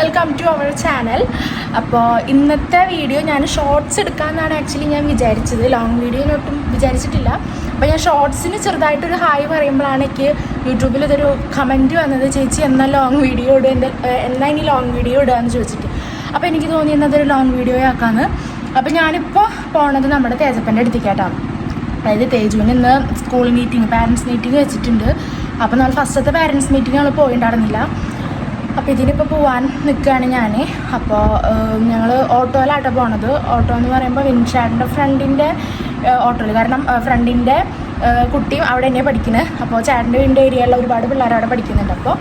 Welcome to our channel അപ്പോൾ ഇന്നത്തെ video ഞാൻ ഷോർട്സ് എടുക്കാമെന്നാണ് ആക്ച്വലി ഞാൻ വിചാരിച്ചത്. ലോങ് വീഡിയോ വിചാരിച്ചിട്ടില്ല. അപ്പോൾ ഞാൻ ഷോർട്സിന് ചെറുതായിട്ടൊരു ഹായ് പറയുമ്പോഴാണ് എനിക്ക് യൂട്യൂബിൽ ഇതൊരു കമന്റ് വന്നത്. ചേച്ചി എന്നാൽ ലോങ് വീഡിയോ ഇടുക എന്റെ എന്നാ ഇനി ലോങ് വീഡിയോ ഇടുക? എന്ന് ചോദിച്ചിട്ട്. അപ്പോൾ എനിക്ക് തോന്നി എന്നതൊരു ലോങ് വീഡിയോ ആക്കാമെന്ന് അപ്പോൾ ഞാനിപ്പോൾ പോണത് നമ്മുടെ തേജപ്പന്റെ അടുത്തേക്കാട്ടാണ് അതായത് തേജുവിന് ഇന്ന് സ്കൂൾ മീറ്റിംഗ് പാരൻസ് മീറ്റിംഗ് വെച്ചിട്ടുണ്ട്. അപ്പോൾ നമ്മൾ ഫസ്റ്റത്തെ പാരൻസ് മീറ്റിംഗ് നമ്മൾ പോയിണ്ടായിരുന്നില്ല. അപ്പോൾ ഇതിനിപ്പോൾ പോവാൻ നിൽക്കുകയാണ് ഞാൻ അപ്പോൾ ഞങ്ങൾ ഓട്ടോയിലാട്ടോ പോണത്. ഓട്ടോ എന്ന് പറയുമ്പോൾ വിൻഷാഡിന്റെ ഫ്രണ്ടിന്റെ ഓട്ടോയിൽ കാരണം ഫ്രണ്ടിന്റെ കുട്ടിയും അവിടെ തന്നെയാണ് പഠിക്കുന്നത് അപ്പോൾ ചേട്ടന്റെ വീടിന്റെ ഏരിയയിലുള്ള ഒരുപാട് പിള്ളേർ അവിടെ പഠിക്കുന്നുണ്ട്. അപ്പോൾ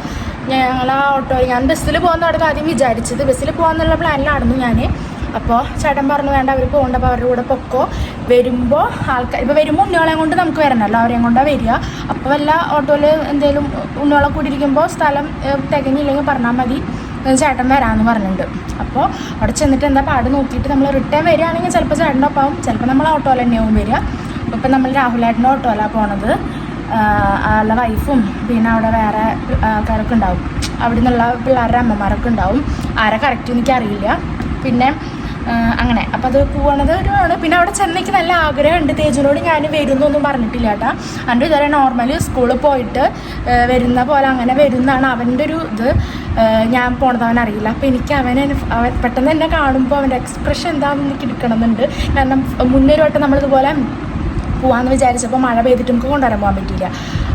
ഞങ്ങൾ ആ ഓട്ടോയിൽ ഞാൻ ബസ്സിൽ പോകുന്നവർക്ക് ആദ്യം വിചാരിച്ചത് ബസ്സിൽ പോകാമെന്നുള്ള പ്ലാനിലായിരുന്നു ഞാൻ അപ്പോൾ ചേട്ടൻ പറഞ്ഞു വേണ്ട അവർ പോകണ്ടപ്പോൾ അവരുടെ കൂടെ പൊക്കോ. വരുമ്പോൾ ആൾക്കാർ ഇപ്പോൾ വരുമ്പോൾ ഉണ്ണിയോളെ കൊണ്ട് നമുക്ക് വരണമല്ലോ അവരെയും കൊണ്ടാണ് വരിക. അപ്പോൾ വല്ല ഓട്ടോയിൽ എന്തെങ്കിലും ഉണ്ണികളെ കൂടി ഇരിക്കുമ്പോൾ സ്ഥലം തികഞ്ഞില്ലെങ്കിൽ പറഞ്ഞാൽ മതി. ചേട്ടൻ വരാമെന്ന് പറഞ്ഞിട്ടുണ്ട്. അപ്പോൾ അവിടെ ചെന്നിട്ട് എന്താ പാട് നോക്കിയിട്ട് നമ്മൾ റിട്ടേൺ വരികയാണെങ്കിൽ ചിലപ്പോൾ ചേട്ടന്റെ ഒപ്പം ചിലപ്പോൾ നമ്മൾ ഓട്ടോയിൽ തന്നെയാവും വരിക. ഇപ്പം നമ്മൾ രാഹുലേട്ടന്റെ ഓട്ടോയിലാണ് പോണത്. ആളുടെ വൈഫും പിന്നെ അവിടെ വേറെ ആൾക്കാരൊക്കെ ഉണ്ടാവും. അവിടെ നിന്നുള്ള പിള്ളേരുടെ അമ്മമാരൊക്കെ ഉണ്ടാവും. ആരെ കറക്റ്റ് എനിക്കറിയില്ല. പിന്നെ അങ്ങനെ. അപ്പം അത് പോകണത് ഒരു ആണ് പിന്നെ അവിടെ ചെന്നേക്ക് നല്ല ആഗ്രഹമുണ്ട്. തേജിനോട് ഞാൻ വരുന്നൊന്നും പറഞ്ഞിട്ടില്ല കേട്ടാ. അവന്റെ ഇതുവരെ നോർമലി സ്കൂളിൽ പോയിട്ട് വരുന്ന പോലെ അങ്ങനെ വരുന്നതാണ് അവന്റെ ഒരു ഇത്. ഞാൻ പോണത് അറിയില്ല. അപ്പം എനിക്ക് അവനെ അവൻ പെട്ടെന്ന് എന്നെ കാണുമ്പോൾ അവന്റെ എക്സ്പ്രഷൻ എന്താണെന്ന് എനിക്ക് എടുക്കണമെന്നുണ്ട്. കാരണം മുന്നേ ഒരു വട്ടം നമ്മളിതുപോലെ പോകാമെന്ന് വിചാരിച്ചപ്പോൾ മഴ പെയ്തിട്ട് നമുക്ക് കൊണ്ടുവരാൻ പോകാൻ പറ്റിയില്ല.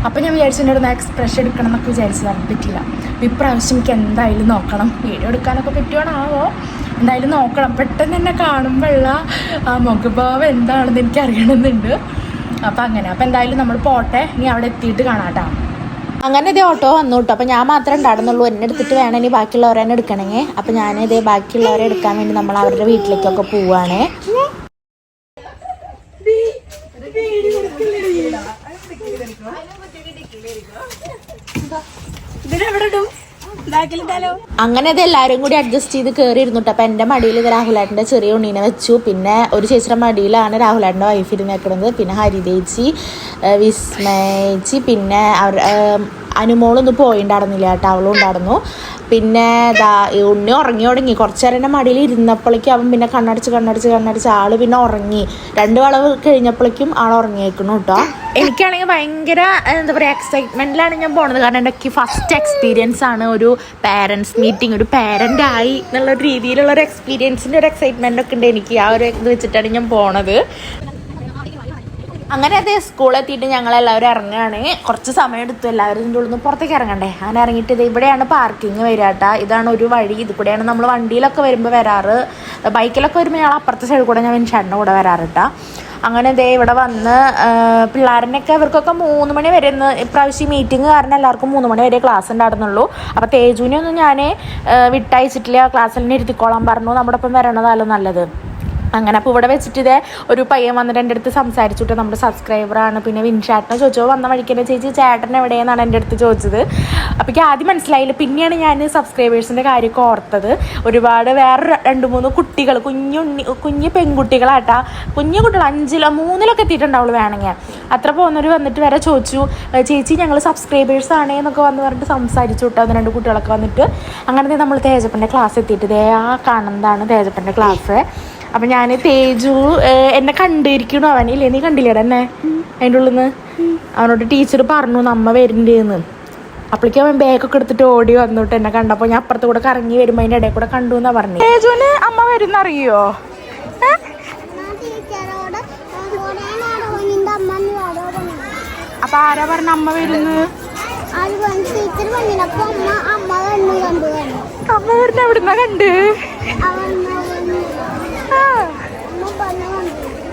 അപ്പോൾ ഞാൻ വിചാരിച്ചു എന്റെ അടുത്ത് എക്സ്പ്രഷൻ എടുക്കണം എന്നൊക്കെ വിചാരിച്ചതാണ്. പറ്റില്ല അപ്പോൾ ഇപ്രാവശ്യം എനിക്ക് എന്തായാലും നോക്കണം. വീഡിയോ എടുക്കാനൊക്കെ പറ്റുവാണാവോ? എന്തായാലും നോക്കണം. പെട്ടെന്ന് എന്നെ കാണുമ്പോഴുള്ള ആ മുഖഭാവം എന്താണെന്ന് എനിക്ക് അറിയണമെന്നുണ്ട് അപ്പം അങ്ങനെ. അപ്പം എന്തായാലും നമ്മൾ പോട്ടെ. നീ അവിടെ എത്തിയിട്ട് കാണാം അങ്ങനെ ഇതേ ഓട്ടോ വന്നു കേട്ടോ അപ്പം ഞാൻ മാത്രമേ ഉണ്ടായിരുന്നുള്ളൂ. എന്നെ എടുത്തിട്ട് വേണം ഇനി ബാക്കിയുള്ളവരെ തന്നെ എടുക്കണമെങ്കിൽ അപ്പം ഞാൻ ഇതേ ബാക്കിയുള്ളവരെ എടുക്കാൻ വേണ്ടി നമ്മൾ അവരുടെ വീട്ടിലേക്കൊക്കെ അങ്ങനെ അത് എല്ലാരും കൂടി അഡ്ജസ്റ്റ് ചെയ്ത് കയറി ഇരുന്നിട്ട് അപ്പം എന്റെ മടിയിൽ ഇത് രാഹുലേട്ടന്റെ ചെറിയ ഉണ്ണീനെ വെച്ചു. പിന്നെ ഒരു ചേച്ചിയുടെ മടിയിലാണ് രാഹുലാട്ടിന്റെ വൈഫ് ഇരുന്നേക്കുന്നത് പിന്നെ ഹരിതേച്ചി വിസ്മയിച്ചി. പിന്നെ അവർ അനുമോളൊന്നും പോയിണ്ടായിരുന്നില്ല കേട്ടോ. അവളും ഉണ്ടായിരുന്നു. പിന്നെ ദാ ഉണ്ണി ഉറങ്ങി തുടങ്ങി. കുറച്ച് നേരം എന്റെ മടിയിൽ ഇരുന്നപ്പോഴേക്കും അവൻ പിന്നെ കണ്ണടച്ച് കണ്ണടച്ച് കണ്ണടച്ച് ആൾ പിന്നെ ഉറങ്ങി. രണ്ട് വളവ് കഴിഞ്ഞപ്പോഴേക്കും ആൾ ഉറങ്ങിയേക്കണു കേട്ടോ. എനിക്കാണെങ്കിൽ ഭയങ്കര എന്താ പറയുക എക്സൈറ്റ്മെന്റിലാണ് ഞാൻ പോണത്. കാരണം എന്റെ ഫസ്റ്റ് എക്സ്പീരിയൻസ് ആണ് ഒരു പാരൻസ് മീറ്റിംഗ് ഒരു പാരന്റ് ആയി എന്നുള്ള രീതിയിലുള്ള ഒരു എക്സ്പീരിയൻസിന്റെ ഒരു എക്സൈറ്റ്മെന്റ് ഒക്കെ ഉണ്ട് എനിക്ക്. ആ ഒരു ഇത് വെച്ചിട്ടാണ് ഞാൻ പോണത്. അങ്ങനെ അതേ സ്കൂളെത്തിയിട്ട് ഞങ്ങൾ എല്ലാവരും ഇറങ്ങുകയാണ് കുറച്ച് സമയം എടുത്തു എല്ലാവരും ഇതിന്റെ ഉള്ളിൽ നിന്ന് പുറത്തേക്ക് ഇറങ്ങണ്ടേ? അങ്ങനെ ഇറങ്ങിയിട്ട് ഇത് ഇവിടെയാണ് പാർക്കിംഗ് വരാട്ട ഇതാണ് ഒരു വഴി. ഇത് കൂടെയാണ് നമ്മൾ വണ്ടിയിലൊക്കെ വരുമ്പോൾ വരാറ്. ബൈക്കിലൊക്കെ വരുമ്പോൾ ഞങ്ങൾ അപ്പുറത്തെ സൈഡിൽ കൂടെ ഞാൻ വിൻഷാടിന്റെ കൂടെ വരാറിട്ടാ അങ്ങനെ ദേ ഇവിടെ വന്ന് പിള്ളേരനൊക്കെ ഇവർക്കൊക്കെ മൂന്ന് മണി വരെ ഇന്ന് ഇപ്രാവശ്യം മീറ്റിംഗ് കാരണം എല്ലാവർക്കും മൂന്ന് മണി വരെ ക്ലാസ് ഉണ്ടായിരുന്നുള്ളൂ അപ്പോൾ തേജുവിനെ ഒന്നും ഞാൻ വിട്ടയച്ചിട്ടില്ല. ക്ലാസ്സിൽ ഇരുത്തിക്കോളാൻ പറഞ്ഞു. നമ്മുടെ ഒപ്പം വരണതല്ലോ നല്ലത്. അങ്ങനെ അപ്പോൾ ഇവിടെ വെച്ചിട്ട് ഇതേ ഒരു പയ്യൻ വന്നിട്ട് എന്റെ അടുത്ത് സംസാരിച്ചിട്ട് നമ്മുടെ സബ്സ്ക്രൈബറാണ് പിന്നെ വിൻഷാട്ടിനെ ചോദിച്ചോ? വന്ന വഴിക്കുന്ന ചേച്ചി ചേട്ടൻ എവിടെയെന്നാണ് എന്റെ അടുത്ത് ചോദിച്ചത്? അപ്പോൾ എനിക്ക് ആദ്യം മനസ്സിലായില്ല. പിന്നെയാണ് ഞാൻ സബ്സ്ക്രൈബേഴ്സിന്റെ കാര്യമൊക്കെ ഓർത്തത്. ഒരുപാട് വേറെ രണ്ട് മൂന്ന് കുട്ടികൾ കുഞ്ഞുണ്ണി കുഞ്ഞു പെൺകുട്ടികളാട്ടാ. കുഞ്ഞു കുട്ടികൾ അഞ്ചിലോ മൂന്നിലൊക്കെ എത്തിയിട്ടുണ്ടാവുള്ളൂ വേണമെങ്കിൽ. അത്ര പോകുന്നവർ വന്നിട്ട് വരെ ചോദിച്ചു ചേച്ചി ഞങ്ങൾ സബ്സ്ക്രൈബേഴ്സ് ആണേ എന്നൊക്കെ വന്ന് പറഞ്ഞിട്ട് സംസാരിച്ചു കേട്ടോ അത് രണ്ട് കുട്ടികളൊക്കെ വന്നിട്ട്. അങ്ങനെ നമ്മൾ തേജപ്പന്റെ ക്ലാസ് എത്തിയിട്ട് ദേ ആ കാണുന്നതാണ് തേജപ്പന്റെ ക്ലാസ് അപ്പം ഞാൻ തേജു എന്നെ കണ്ടിരിക്കണു അവനില്ലേ നീ കണ്ടില്ലേടാ എന്നെ? അതിന്റെ ഉള്ളിൽ നിന്ന് അവനോട് ടീച്ചർ പറഞ്ഞു നമ്മ വരുന്നുണ്ടെന്ന് അപ്പോഴേക്കും അവൻ ബാഗൊക്കെ എടുത്തിട്ട് ഓടി വന്നിട്ട് എന്നെ കണ്ടപ്പോൾ ഞാൻ അപ്പുറത്ത് കൂടെ കറങ്ങി വരുമ്പോൾ അതിന്റെ ഇടയിൽ കൂടെ കണ്ടു എന്നാ പറഞ്ഞു. തേജുവിന് അമ്മ വരുന്നറിയോ? അറിയോ അപ്പൊ ആരാ പറഞ്ഞ അമ്മ വരുന്നു? അമ്മ വരുന്ന എവിടുന്ന കണ്ട് അവൻ വന്നു. ആ. അമ്മ പറഞ്ഞു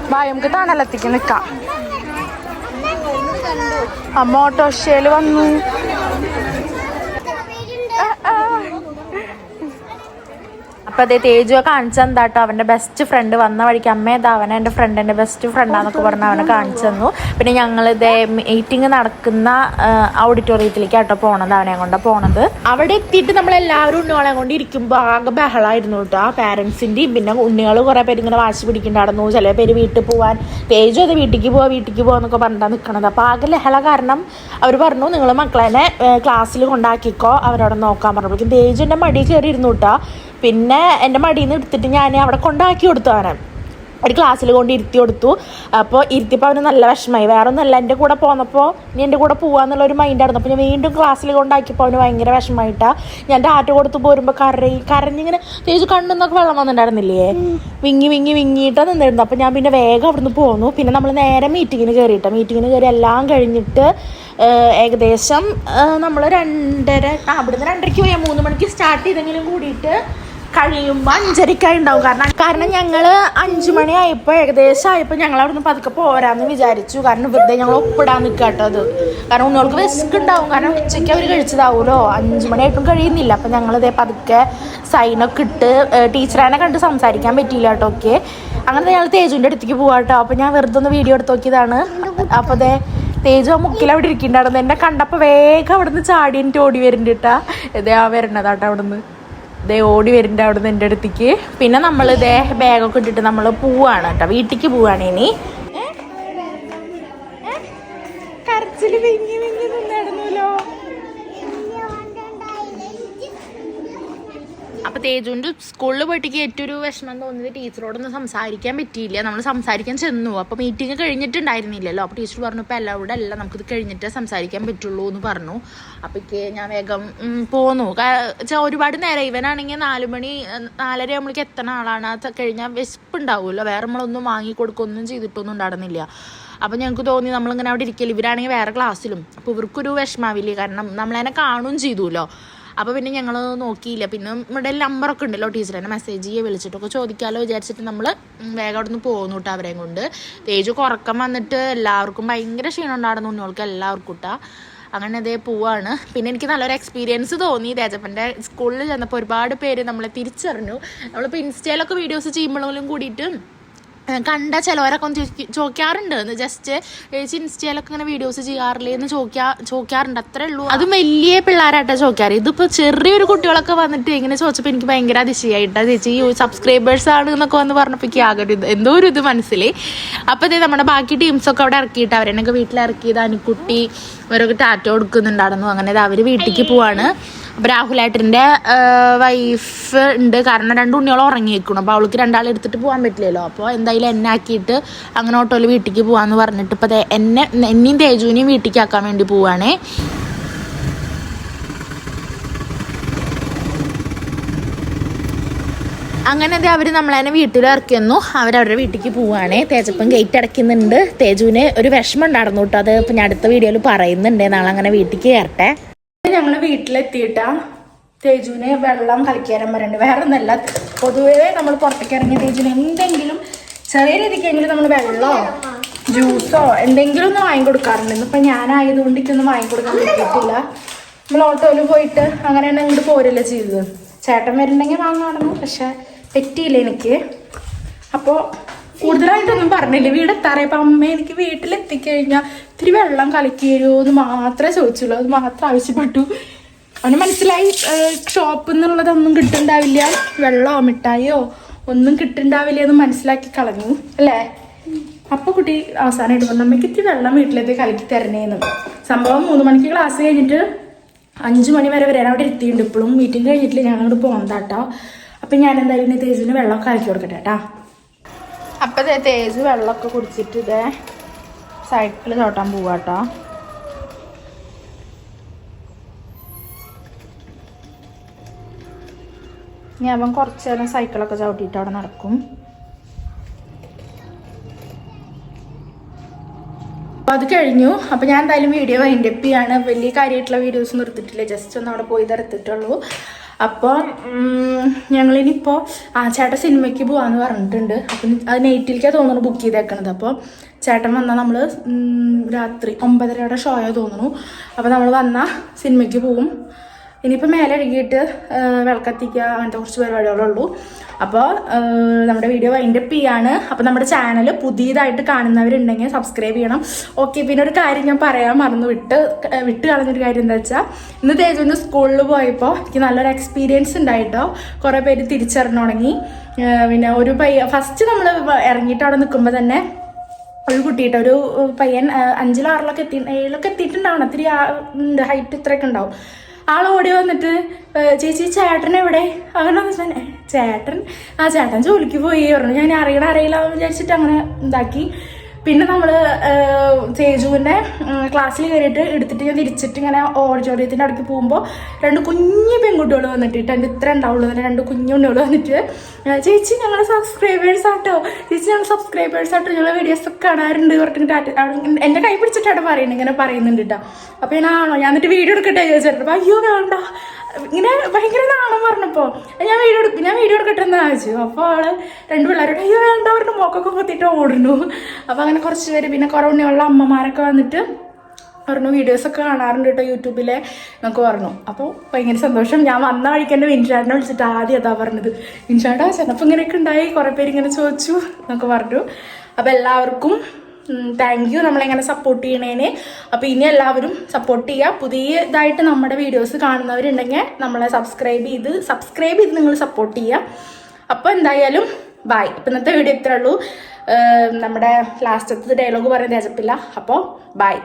കണ്ടു വാ നമുക്ക് തണലെത്തിക്ക് നിക്കാം. അമ്മ ഓട്ടോറിക്ഷയിൽ വന്നു. അപ്പൊ അപ്പൊ അതേ തേജു കാണിച്ചു തന്നാട്ടോ അവന്റെ ബെസ്റ്റ് ഫ്രണ്ട് വന്ന വഴിക്ക് അമ്മ ഇതാ അവനെ എന്റെ ഫ്രണ്ട് എന്റെ ബെസ്റ്റ് ഫ്രണ്ടാന്നൊക്കെ പറഞ്ഞ് അവനെ കാണിച്ചു തന്നു. പിന്നെ ഞങ്ങൾ ഇതേ മീറ്റിംഗ് നടക്കുന്ന ഓഡിറ്റോറിയത്തിലേക്ക് ആട്ടോ പോണത് അവനെ കൊണ്ട് പോണത്. അവിടെ എത്തിയിട്ട് നമ്മളെല്ലാവരും ഉണ്ണികളെ കൊണ്ട് ഇരിക്കുമ്പോൾ ആകെ ബഹളമായിരുന്നു കേട്ടോ. ആ പാരന്റ്സിന്റെയും പിന്നെ ഉണ്ണികൾ കുറെ പേര് ഇങ്ങനെ വാശി പിടിക്കുന്നുണ്ടായിരുന്നു. ചില പേര് വീട്ടിൽ പോവാൻ തേജു അത് വീട്ടിലേക്ക് പോവാ വീട്ടിലേക്ക് പോവാന്നൊക്കെ പറഞ്ഞിട്ടാണ് നിൽക്കണത് അപ്പോൾ ആകെ ലഹള കാരണം അവർ പറഞ്ഞു നിങ്ങൾ മക്കളെ ക്ലാസ്സിൽ കൊണ്ടാക്കിക്കോ അവരവിടെ നോക്കാൻ പറഞ്ഞപ്പോഴേക്കും തേജു എന്റെ മടി കയറി ഇരുന്നു കേട്ടോ. പിന്നെ എന്റെ മടിയിൽ നിന്ന് എടുത്തിട്ട് ഞാൻ അവിടെ കൊണ്ടാക്കി കൊടുത്തു അവനെ. ഒരു ക്ലാസ്സിൽ കൊണ്ട് ഇരുത്തി കൊടുത്തു. അപ്പോൾ ഇരുത്തിയപ്പോൾ അവന് നല്ല വിഷമമായി. വേറെ എന്റെ കൂടെ പോന്നപ്പോൾ നീ എന്റെ കൂടെ പോകാന്നുള്ള ഒരു മൈൻഡായിരുന്നു അപ്പോൾ ഞാൻ വീണ്ടും ക്ലാസ്സിൽ കൊണ്ടാക്കിയപ്പോൾ അവന് ഭയങ്കര വിഷമമായിട്ടാണ് ഞാൻ ടാറ്റ കൊടുത്ത് പോരുമ്പോൾ കരയി കരഞ്ഞിങ്ങനെ ചേച്ചി കണ്ണെന്നൊക്കെ വെള്ളം വന്നിട്ടുണ്ടായിരുന്നില്ലേ? വിങ്ങി വിങ്ങി വിങ്ങിയിട്ടാണ് നിന്നിരുന്നു അപ്പോൾ ഞാൻ പിന്നെ വേഗം അവിടുന്ന് പോന്നു. പിന്നെ നമ്മൾ നേരെ മീറ്റിങ്ങിന് കയറിയിട്ടോ മീറ്റിങ്ങിന് കയറി എല്ലാം കഴിഞ്ഞിട്ട് ഏകദേശം നമ്മൾ രണ്ടര അവിടുന്ന് രണ്ടരയ്ക്ക് പോയാൽ മൂന്ന് മണിക്ക് സ്റ്റാർട്ട് ചെയ്തെങ്കിലും കൂടിയിട്ട് കഴിയുമ്പോൾ അഞ്ചരക്കായി ഉണ്ടാവും. കാരണം കാരണം ഞങ്ങൾ അഞ്ചു മണിയായപ്പോൾ ഏകദേശം ആയപ്പോൾ ഞങ്ങൾ അവിടുന്ന് പതുക്കെ പോരാന്ന് വിചാരിച്ചു. കാരണം വെറുതെ ഞങ്ങൾ ഒപ്പിടാൻ നിൽക്കാട്ടോ അത്. കാരണം ഉണ്ണോൾക്ക് വിസ്ക് ഉണ്ടാവും. കാരണം ഉച്ചയ്ക്ക് അവർ കഴിച്ചതാവുമല്ലോ അഞ്ചു മണിയായിട്ടും കഴിയുന്നില്ല. അപ്പം ഞങ്ങളിതേ പതുക്കെ സൈനൊക്കെ ഇട്ട് ടീച്ചറാനെ കണ്ട് സംസാരിക്കാൻ പറ്റിയില്ല കേട്ടോ ഓക്കെ അങ്ങനെ ഞങ്ങൾ തേജുവിന്റെ അടുത്തേക്ക് പോവാട്ടോ അപ്പോൾ ഞാൻ വെറുതെ ഒന്ന് വീഡിയോ എടുത്ത് നോക്കിയതാണ്. അപ്പോൾ അതെ തേജു ആ മുക്കിൽ അവിടെ ഇരിക്കുന്നുണ്ടായിരുന്നു എന്നെ കണ്ടപ്പോൾ വേഗം അവിടുന്ന് ചാടി എനിക്ക് ഓടി വരുന്നുണ്ട് കേട്ടാ ഇതേ ആ വരണതാട്ടോ അവിടുന്ന്. ദേ ഓടി വരുന്നുണ്ട് അവിടുന്ന് എന്റെ അടുത്തേക്ക്. പിന്നെ നമ്മൾ ഇതേ ബാഗൊക്കെ ഇട്ടിട്ട് നമ്മൾ പോവാണ് കേട്ടോ. വീട്ടിലേക്ക് പോവാണ് ഇനി. കരച്ചിൽ വിങ്ങി വിങ്ങി അപ്പൊ തേജുവിന്റെ സ്കൂളിൽ പോയിട്ട് ഏറ്റവും ഒരു വിഷമം തോന്നിയത് ടീച്ചറോടൊന്നും സംസാരിക്കാൻ പറ്റിയില്ല. നമ്മൾ സംസാരിക്കാൻ ചെന്നു. അപ്പോൾ മീറ്റിംഗ് കഴിഞ്ഞിട്ടുണ്ടായിരുന്നില്ലല്ലോ. അപ്പോൾ ടീച്ചർ പറഞ്ഞു ഇപ്പൊ എല്ലാവരുടെ അല്ല. നമുക്കിത് കഴിഞ്ഞിട്ടേ സംസാരിക്കാൻ പറ്റുള്ളൂ എന്ന് പറഞ്ഞു. അപ്പൊ ഞാൻ വേഗം പോന്നു. ഒരുപാട് നേരം. ഇവനാണെങ്കിൽ നാല് മണി നാലര ആകുമ്പോഴേക്ക് എത്തണ ആളാണ്. അത് കഴിഞ്ഞാൽ വിശപ്പ് ഉണ്ടാവുമല്ലോ വേറെ നമ്മളൊന്നും വാങ്ങി കൊടുക്കൊന്നും ചെയ്തിട്ടൊന്നും ഉണ്ടായിരുന്നില്ല. അപ്പം ഞങ്ങൾക്ക് തോന്നി നമ്മളിങ്ങനെ അവിടെ ഇരിക്കില്ല ഇവരാണെങ്കിൽ വേറെ ക്ലാസ്സിലും അപ്പോൾ ഇവർക്കൊരു വിഷമാവില്ലേ? കാരണം നമ്മളതിനെ കാണുകയും ചെയ്തുല്ലോ. അപ്പോൾ പിന്നെ ഞങ്ങൾ നോക്കിയില്ല. പിന്നെ ഇവിടെ നമ്പറൊക്കെ ഉണ്ടല്ലോ ടീച്ചർ എന്നെ മെസ്സേജ് ചെയ്യുക വിളിച്ചിട്ടൊക്കെ ചോദിക്കാമല്ലോ വിചാരിച്ചിട്ട് നമ്മൾ വേഗം അവിടെ നിന്ന് പോകുന്നു കേട്ടോ അവരെയും കൊണ്ട്. തേജു കുറക്കം വന്നിട്ട് എല്ലാവർക്കും ഭയങ്കര ക്ഷീണം ഉണ്ടായിരുന്നു ഉണ്ണികൾക്ക് എല്ലാവർക്കും കേട്ടോ അങ്ങനെ അതേ പോവാണ്. പിന്നെ എനിക്ക് നല്ലൊരു എക്സ്പീരിയൻസ് തോന്നി. തേജപ്പന്റെ സ്കൂളിൽ ചെന്നപ്പോൾ ഒരുപാട് പേര് നമ്മളെ തിരിച്ചറിഞ്ഞു. നമ്മളിപ്പോൾ ഇൻസ്റ്റയിലൊക്കെ വീഡിയോസ് ചെയ്യുമ്പോഴെങ്കിലും കൂടിയിട്ട് കണ്ട ചിലവരൊക്കെ ഒന്ന് ചോദിക്ക- ചോദിക്കാറുണ്ട് എന്ന് ജസ്റ്റ് ചേച്ചി ഇൻസ്റ്റയിലൊക്കെ ഇങ്ങനെ വീഡിയോസ് ചെയ്യാറില്ലേ എന്ന് ചോദിക്കാ ചോദിക്കാറുണ്ട് അത്രേ ഉള്ളൂ. അതും വലിയ പിള്ളേരായിട്ടാണ് ചോദിക്കാറ് ഇതിപ്പോൾ ചെറിയൊരു കുട്ടികളൊക്കെ വന്നിട്ട് ഇങ്ങനെ ചോദിച്ചപ്പോൾ എനിക്ക് ഭയങ്കര അതിശയായിട്ടാ. ചേച്ചി സബ്സ്ക്രൈബേഴ്സ് ആണ് എന്നൊക്കെ വന്ന് പറഞ്ഞപ്പോൾ എനിക്ക് ആകെ ഒരു ഇത് എന്തോ ഒരു ഇത് മനസ്സിൽ അപ്പോൾ ഇതേ നമ്മുടെ ബാക്കി ടീംസൊക്കെ അവിടെ ഇറക്കിയിട്ട് അവരെന്നൊക്കെ വീട്ടിൽ ഇറക്കിയത് അനുക്കുട്ടി അവരൊക്കെ ടാറ്റോ കൊടുക്കുന്നുണ്ടായിരുന്നു അങ്ങനെ അവർ വീട്ടിലേക്ക് പോവാണ്. അപ്പോൾ രാഹുലേട്ടന്റെ വൈഫ് ഉണ്ട്. കാരണം രണ്ട് ഉണ്ണിയോളം ഉറങ്ങിയേക്കണം. അപ്പോൾ അവൾക്ക് രണ്ടാളെ എടുത്തിട്ട് പോകാൻ പറ്റില്ലല്ലോ. അപ്പോൾ എന്തായാലും എന്നെ ആക്കിയിട്ട് അങ്ങനെ ഓട്ടോയിൽ വീട്ടിലേക്ക് പോകാമെന്ന് പറഞ്ഞിട്ട് ഇപ്പോൾ എന്നെ എന്നെയും തേജുവിനെയും വീട്ടിലേക്ക് ആക്കാൻ വേണ്ടി പോവുകയാണേ അങ്ങനെ അതെ അവർ നമ്മളതിനെ വീട്ടിൽ ഇറക്കിയെന്നു. അവരവരുടെ വീട്ടിലേക്ക് പോവുകയാണേ തേജപ്പം ഗേറ്റ് അടയ്ക്കുന്നുണ്ട്. തേജുവിന് ഒരു വിഷമം ഉണ്ടായിരുന്നു കേട്ടോ. അത് ഇപ്പം ഞാൻ അടുത്ത വീഡിയോയിൽ പറയുന്നുണ്ട്. നാളെ അങ്ങനെ വീട്ടിലേക്ക് കയറട്ടെ. ഞങ്ങൾ വീട്ടിലെത്തിയിട്ടാ തേജുവിനെ വെള്ളം കളിക്കാനും പറയുന്നുണ്ട് വേറെ ഒന്നല്ല പൊതുവേ നമ്മൾ പുറത്തേക്ക് ഇറങ്ങിയ തേജുവിന് എന്തെങ്കിലും ചെറിയ രീതിക്കെങ്കിലും നമ്മൾ വെള്ളമോ ജ്യൂസോ എന്തെങ്കിലും ഒന്ന് വാങ്ങിക്കൊടുക്കാറുണ്ട് ഇന്നിപ്പോൾ ഞാനായതുകൊണ്ട് എനിക്കൊന്നും വാങ്ങിക്കൊടുക്കാൻ പറ്റിയിട്ടില്ല. നമ്മൾ ഓട്ടോയിൽ പോയിട്ട് അങ്ങനെ തന്നെ ഇങ്ങോട്ട് പോരല്ലേ ചെയ്തത്. ചേട്ടൻ വരുന്നുണ്ടെങ്കിൽ വാങ്ങാണെന്നു പക്ഷെ പറ്റിയില്ല എനിക്ക്. അപ്പോൾ കൂടുതലായിട്ടൊന്നും പറഞ്ഞില്ല. വീട് എത്താറിയപ്പോൾ അമ്മ എനിക്ക് വീട്ടിലെത്തിക്കഴിഞ്ഞാൽ ഇത്തിരി വെള്ളം കലക്കി തരുമോ എന്ന് മാത്രമേ ചോദിച്ചുള്ളൂ. അത് മാത്രം ആവശ്യപ്പെട്ടു. അവന് മനസ്സിലായി ഷോപ്പിൽ നിന്നുള്ളതൊന്നും കിട്ടുന്നുണ്ടാവില്ല. വെള്ളമോ മിഠായിയോ ഒന്നും കിട്ടുന്നുണ്ടാവില്ല എന്ന് മനസ്സിലാക്കി കളഞ്ഞു അല്ലേ? അപ്പൊ കുട്ടി അവസാനമായിട്ട് പറഞ്ഞു അമ്മയ്ക്ക് ഇത്തിരി വെള്ളം വീട്ടിലേക്ക് കലക്കി തരണേന്ന്. സംഭവം മൂന്ന് മണിക്ക് ക്ലാസ് കഴിഞ്ഞിട്ട് അഞ്ച് മണി വരെ വരാൻ അവിടെ എത്തിയിട്ടുണ്ട് ഇപ്പോഴും മീറ്റിംഗ് കഴിഞ്ഞിട്ടില്ല. ഞാൻ അങ്ങോട്ട് പോകുന്നതാട്ടോ അപ്പൊ ഞാൻ എന്തായാലും തേജുവിന് വെള്ളം കലക്കി കൊടുക്കട്ടെ കേട്ടാ അപ്പൊ തേജു വെള്ളമൊക്കെ കുടിച്ചിട്ട് ഇതേ സൈക്കിൾ ചോട്ടാൻ പോവാട്ടോ ഇനി അവൻ കുറച്ച് നേരം സൈക്കിളൊക്കെ ചവിട്ടിയിട്ട് അവിടെ നടക്കും. അത് കഴിഞ്ഞു. അപ്പോൾ ഞാൻ എന്തായാലും വീഡിയോ വൈൻഡപ്പ് ചെയ്യാണ്. വലിയ കാര്യമായിട്ടുള്ള വീഡിയോസ് നിർത്തിട്ടില്ല ജസ്റ്റ് ഒന്ന് അവിടെ പോയി ഇതെടുത്തിട്ടുള്ളൂ. അപ്പോൾ ഞങ്ങളിനിപ്പോൾ ആ ചേട്ടൻ സിനിമയ്ക്ക് പോകാമെന്ന് പറഞ്ഞിട്ടുണ്ട്. അപ്പം അത് നൈറ്റിലേക്കാണ് തോന്നുന്നു ബുക്ക് ചെയ്തേക്കണത്. അപ്പോൾ ചേട്ടൻ വന്നാൽ നമ്മൾ രാത്രി ഒമ്പതരയുടെ ഷോയോ തോന്നുന്നു. അപ്പോൾ നമ്മൾ വന്നാൽ സിനിമയ്ക്ക് പോവും. ഇനിയിപ്പോൾ മേലെ അഴുകിയിട്ട് വിളക്കത്തിക്കുക അങ്ങനത്തെ കുറച്ച് പരിപാടികളുള്ളൂ. അപ്പോൾ നമ്മുടെ വീഡിയോ വൈൻഡപ്പ് ചെയ്യാണ്. അപ്പോൾ നമ്മുടെ ചാനൽ പുതിയതായിട്ട് കാണുന്നവരുണ്ടെങ്കിൽ സബ്സ്ക്രൈബ് ചെയ്യണം. ഓക്കെ പിന്നെ ഒരു കാര്യം ഞാൻ പറയാൻ മറന്നു വിട്ട് വിട്ട് കളഞ്ഞൊരു കാര്യം എന്താ വെച്ചാൽ ഇന്ന് തേജുവിന്റെ സ്കൂളിൽ പോയപ്പോൾ എനിക്ക് നല്ലൊരു എക്സ്പീരിയൻസ് ഉണ്ടായിട്ടോ. കുറേ പേര് തിരിച്ചറിഞ്ഞു തുടങ്ങി പിന്നെ ഒരു പയ്യ ഫസ്റ്റ് നമ്മൾ ഇറങ്ങിയിട്ട് അവിടെ നിൽക്കുമ്പോൾ തന്നെ ഒരു കുട്ടിയിട്ട് ഒരു പയ്യൻ അഞ്ചിലോ ആറിലൊക്കെ എത്തി ഏഴിലൊക്കെ എത്തിയിട്ടുണ്ടാവണം. ഒത്തിരി ഹൈറ്റ് ഇത്രയൊക്കെ ഉണ്ടാവും. ആൾ ഓടി വന്നിട്ട് ചേച്ചി ചേട്ടൻ എവിടെ? അങ്ങനെ ചേട്ടൻ? ആ ചേട്ടൻ ജോലിക്ക് പോയി പറഞ്ഞു. ഞാൻ അറിയണ അറിയില്ല വിചാരിച്ചിട്ട് അങ്ങനെ ഇതാക്കി. പിന്നെ നമ്മൾ തേജുവിന്റെ ക്ലാസ്സിൽ കയറിയിട്ട് എടുത്തിട്ട് ഞാൻ തിരിച്ചിട്ട് ഇങ്ങനെ ഓഡിറ്റോറിയത്തിന്റെ അടുത്ത് പോകുമ്പോൾ രണ്ട് കുഞ്ഞു പെൺകുട്ടികൾ വന്നിട്ട് എന്റെ ഇത്ര ഉണ്ടാവുള്ളൂ രണ്ട് കുഞ്ഞു കുട്ടികൾ വന്നിട്ട് ചേച്ചി ഞങ്ങൾ സബ്സ്ക്രൈബേഴ്സ് ആട്ടോ. ചേച്ചി ഞങ്ങൾ സബ്സ്ക്രൈബേഴ്സ് ആട്ടോ. ഞങ്ങൾ വീഡിയോസ് ഒക്കെ കാണാറുണ്ട് പറഞ്ഞിട്ട് എന്റെ കൈ പിടിച്ചിട്ടാണ് പറയുന്നത്. ഇങ്ങനെ പറയുന്നുണ്ട് കേട്ടോ അപ്പോൾ ഞാൻ ആണോ ഞാൻ എന്നിട്ട് വീഡിയോ എടുക്കട്ടെ ചോദിച്ചിട്ട് അപ്പോൾ അയ്യോ വേണ്ട. ഇങ്ങനെ ഭയങ്കര നാണം പറഞ്ഞപ്പോൾ ഞാൻ വീഡിയോ എടുക്കും ഞാൻ വീഡിയോ എടുക്കട്ടെ എന്ന് ചോദിച്ചു അപ്പോൾ അവൾ രണ്ട് പിള്ളേരോട് അയ്യോ വേണ്ട അവരുടെ മോക്കൊക്കെ കുത്തിയിട്ട് ഓടുന്നു. അപ്പോൾ അങ്ങനെ കുറച്ച് പേര് പിന്നെ കുറവുണ്ണിയുള്ള അമ്മമാരൊക്കെ വന്നിട്ട് പറഞ്ഞു വീഡിയോസൊക്കെ കാണാറുണ്ട് കേട്ടോ യൂട്യൂബിലെ എന്നൊക്കെ പറഞ്ഞു. അപ്പോൾ ഭയങ്കര സന്തോഷം. ഞാൻ വന്ന വഴിക്ക് എന്റെ വിൻചാട്ടിനെ വിളിച്ചിട്ട് ആദ്യം അതാ പറഞ്ഞത്. വിൻചാട്ടാ ചിലപ്പോൾ ഇങ്ങനെയൊക്കെ ഉണ്ടായി. കുറേ പേര് ഇങ്ങനെ ചോദിച്ചു എന്നൊക്കെ പറഞ്ഞു. അപ്പോൾ എല്ലാവർക്കും താങ്ക് യു നമ്മളെങ്ങനെ സപ്പോർട്ട് ചെയ്യണേന്. അപ്പോൾ ഇനി എല്ലാവരും സപ്പോർട്ട് ചെയ്യുക പുതിയതായിട്ട് നമ്മുടെ വീഡിയോസ് കാണുന്നവരുണ്ടെങ്കിൽ നമ്മളെ സബ്സ്ക്രൈബ് ചെയ്ത് സബ്സ്ക്രൈബ് ചെയ്ത് നിങ്ങൾ സപ്പോർട്ട് ചെയ്യുക അപ്പോൾ എന്തായാലും ബായ് ഇപ്പം ഇന്നത്തെ വീഡിയോ ഇത്രേ ഉള്ളൂ. നമ്മുടെ ലാസ്റ്റത്തെ ഡയലോഗ് പറയാൻ രജപ്പില്ല അപ്പോൾ ബായ്